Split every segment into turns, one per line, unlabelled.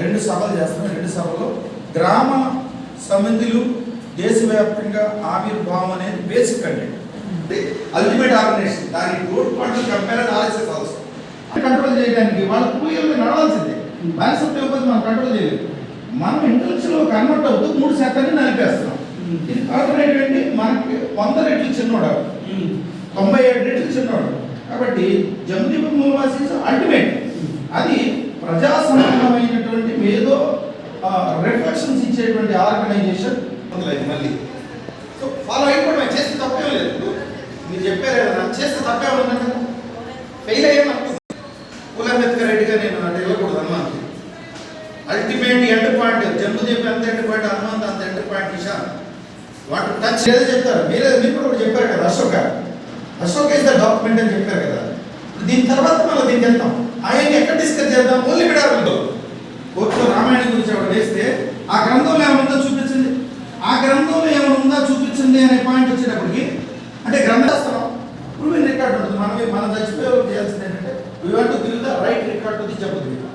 రెండు సభలు చేస్తున్నాం. రెండు సభలు గ్రామ సమితులు దేశవ్యాప్తంగా ఆవిర్భావం అనేది బేసిక్ కంటెంట్ అల్టిమేట్ ఆర్గనైజేషన్ దాని రోడ్ పాయింట్ కంపేర్ ఆలోచించాల్సి అవసరం కంట్రోల్ చేయడానికి వాళ్ళ కూలీలు నడవాల్సిందే. బానిసత్వం ఇబ్బంది మనం కంట్రోల్ చేయలేదు మనం ఇంటెలెక్చువల్ కన్వర్ట్ అవుతూ మూడు శాతాన్ని నలిపేస్తున్నాం ఇది కార్పొరేట్ ఏంటి మనకి వంద రెట్లు చిన్నోడు తొంభై ఏడు రెట్లు చిన్నోడు. కాబట్టి జమ్దీప్ మూలవాసి అల్టిమేట్ అది ప్రజా రిఫ్లెక్షన్స్ ఇచ్చేటువంటి ఆర్గనైజేషన్ మొదలైంది మళ్ళీ. సో ఫాలో అయిపోవడం చేస్తే తప్పేం లేదు. మీరు చెప్పారు కదా చేస్తే తప్పే ఉందండి కదా ఫెయిల్ అయ్యాను పూల అంబేద్కర్ రెడ్డిగా నేను అటు వెళ్ళకూడదు హనుమాన్కి అల్టిమేట్ ఎండ్ పాయింట్ జమ్ము చెప్పి అంత ఎండ్ పాయింట్ హనుమంత్ అంత ఎండ్ పాయింట్ విషయం వాటి టచ్ ఏదో చెప్తారు. మీరే మీరు కూడా చెప్పారు కదా Ashoka. Ashok is the document అని చెప్పారు కదా. దీని తర్వాత మళ్ళీ దీనికి వెళ్తాం. ఆయన ఎక్కడ డిస్కస్ చేద్దాం? ఓన్లీ విడారులో కోర్టులో రామాయణ గురించి ఒకటి వేస్తే ఆ గ్రంథంలో ఏమైనా ఉందో చూపించండి ఆ గ్రంథంలో ఏమైనా ఉందా చూపించండి అనే పాయింట్ వచ్చేటప్పటికి అంటే గ్రంథాస్త్రం ప్రూవింగ్ రికార్డ్ ఉంటుంది. మనం మనం చచ్చిపోయే చేయాల్సింది ఏంటంటే we want give the right record to the Jambudvipa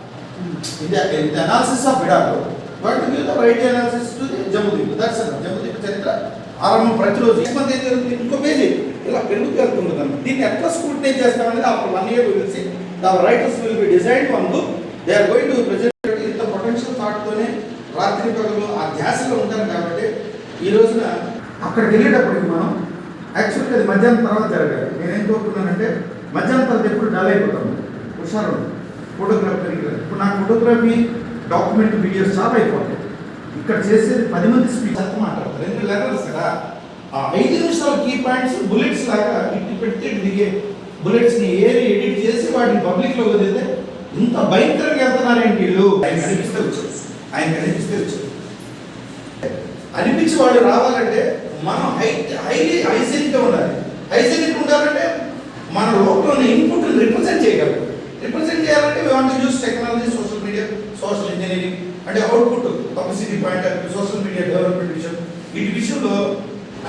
ఇది ఇది analysis of విడాలు what to give the right analysis to the Jambudvipa that's Jambudvipa చరిత్ర ఆరంభం ప్రతిరోజు. ఏమంత ఏం జరుగుతుంది? ఇంకో పేజీ ఇలా పెరుగుతూ వెళ్తుంటుంది అన్నమాట దీన్ని ఎట్లా స్కూటినైజ్ చేస్తామనేది after one year will see the writers will be design one book they are going to present థాట్తోనే రాత్రి పగలు ఆ ధ్యాసలో ఉంటారు కాబట్టి ఈ రోజున అక్కడికి వెళ్ళేటప్పటికి మనం యాక్చువల్గా అది మధ్యాహ్నం తర్వాత జరగాలి. నేనేం కోరుకున్నానంటే మధ్యాహ్నం తర్వాత ఎప్పుడు డల్ అయిపోతాం. హుషారు. ఫోటోగ్రఫీ ఇప్పుడు నాకు ఫోటోగ్రఫీ డాక్యుమెంట్ వీడియోస్ చాలా అయిపోతాయి. ఇక్కడ చేసేది పది మంది స్పీచ్ మాట్లాడతారు. రెండు లెర్నర్స్ కదా. ఆ ఐదు నిమిషాల కీ పాయింట్స్ బుల్లెట్స్ లాగా ఇటు పెడితే దిగే బుల్లెట్స్ని ఏరి ఎడిట్ చేసి వాటిని పబ్లిక్లో వదిలితే ఇంత భయంకరంగా వెళ్తున్నారేంటి వీళ్ళు? ఆయన కనిపిస్తే వచ్చారు ఆయన కనిపిస్తే వచ్చారు అనిపించి వాళ్ళు రావాలంటే మనం హై హైలీ హైజెనిక్ ఉండాలి. హైజెనిక్ ఉండాలంటే మన లోపల ఇన్పుట్ రిప్రజెంట్ చేయగలరు రిప్రజెంట్ చేయాలంటే we want use technology social media social engineering అంటే output publicity point of social media development విషయం. వీటి విషయంలో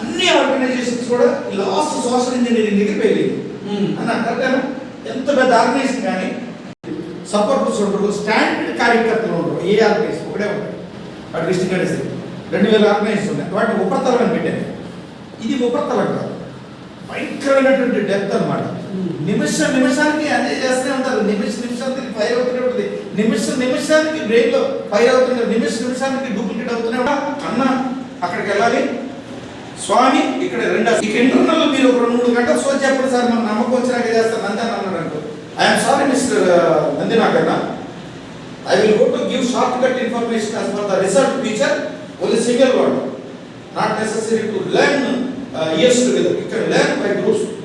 అన్ని ఆర్గనైజేషన్స్ కూడా లాస్ట్ సోషల్ ఇంజనీరింగ్ దగ్గర వెళ్ళింది. అన్న కరెక్టేనా ఎంత పెద్ద ఆర్గనైజేషన్ కానీ సపోర్టర్స్ ఉంటారు స్టాండర్డ్ కార్యకర్తలు ఉంటారు ఏ ఆర్గనైజ్ ఒకటే ఉంటాయి వాటి డిస్ట్రిక్ట్ అనేసి రెండు వేల ఆర్గనైజ్ ఉన్నాయి. వాటిని ఉపరితలం అని పెట్టాను ఇది ఉపరితలం కాదు. భయంకరమైనటువంటి డెప్త్ అన్నమాట. నిమిష నిమిషానికి అదే చేస్తూనే ఉంటారు. నిమిష నిమిషానికి ఫైర్ అవుతూనే ఉంటుంది. నిమిష నిమిషానికి బ్రెయిన్లో ఫైర్ అవుతుంది నిమిష నిమిషానికి డూప్లికేట్ అవుతూనే ఉంటా అన్న అక్కడికి వెళ్ళాలి. స్వామి ఇక్కడ రెండు ఇక ఇంటర్నల్ మీరు ఒక రెండు మూడు గంటలు సో చెప్పండి సార్ మన నమ్మకం వచ్చినాక చేస్తాను నందన్ అన్నాడు I am sorry, Mr. Uh, Nandinakarna. I will go to give shortcut information as for the result feature, only single word. Not necessary to learn uh, years together. You can learn by groups